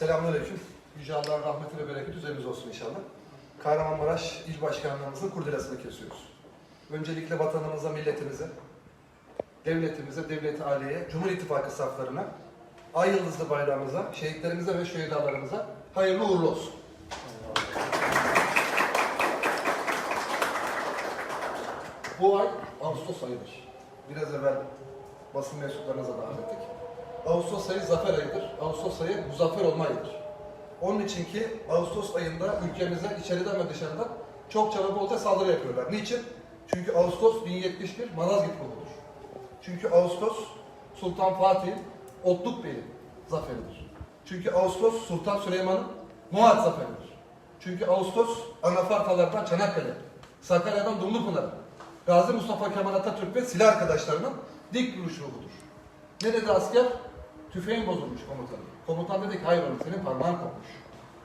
Selamünaleyküm. Yüce Allah'ın rahmeti ve bereketi üzerinize olsun inşallah. Kahramanmaraş İl Başkanlığımızın kurdelasını kesiyoruz. Öncelikle vatanımıza, milletimize, devletimize, devleti aileye, Cumhur İttifakı saflarına, ay yıldızlı bayrağımıza, şehitlerimize ve şehitlerimize hayırlı uğurlu olsun. Bu ay Ağustos ayıdır. Biraz evvel basın mensuplarınıza da anlattık. Ağustos ayı zafer ayıdır. Ağustos ayı muzaffer olma ayıdır. Onun için ki Ağustos ayında ülkemize içeriden ve dışarıdan çok çaba bolca saldırı yapıyorlar. Niçin? Çünkü Ağustos 1071 Malazgirt Kurulu'dur. Çünkü Ağustos Sultan Fatih'in Otluk Bey'in zaferidir. Çünkü Ağustos Sultan Süleyman'ın Muhat zaferidir. Çünkü Ağustos Anafartalardan Çanakkale, Sakarya'dan Dumlupınar, Gazi Mustafa Kemal Atatürk ve silah arkadaşlarının dik duruş ruhudur. Ne dedi asker? Tüfeğin bozulmuş komutanım. Komutan dedi ki hayır oğlum senin parmağın kopmuş.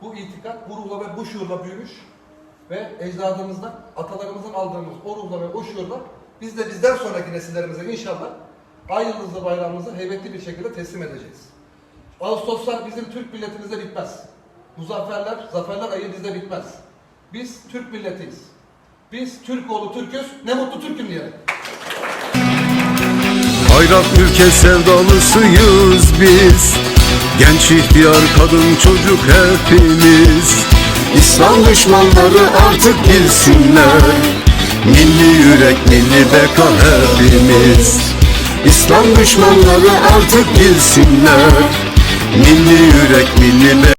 Bu itikat, bu ruhla ve bu şuurla büyümüş ve ecdadımızdan, atalarımızdan aldığımız o ruhla ve o şuurla biz de bizden sonraki nesillerimize inşallah ay yıldızlı bayrağımızı heybetli bir şekilde teslim edeceğiz. Ağustoslar bizim Türk milletimizde bitmez. Muzafferler, zaferler ayı bizde bitmez. Biz Türk milletiyiz. Biz Türk oğlu Türk'üz, ne mutlu Türk'üm diyelim. Bayrak ülke sevdalısıyız biz. Genç ihtiyar kadın çocuk hepimiz. İslam düşmanları artık bilsinler. Milli yürek milli beka hepimiz. İslam düşmanları artık bilsinler. Milli yürek milli beka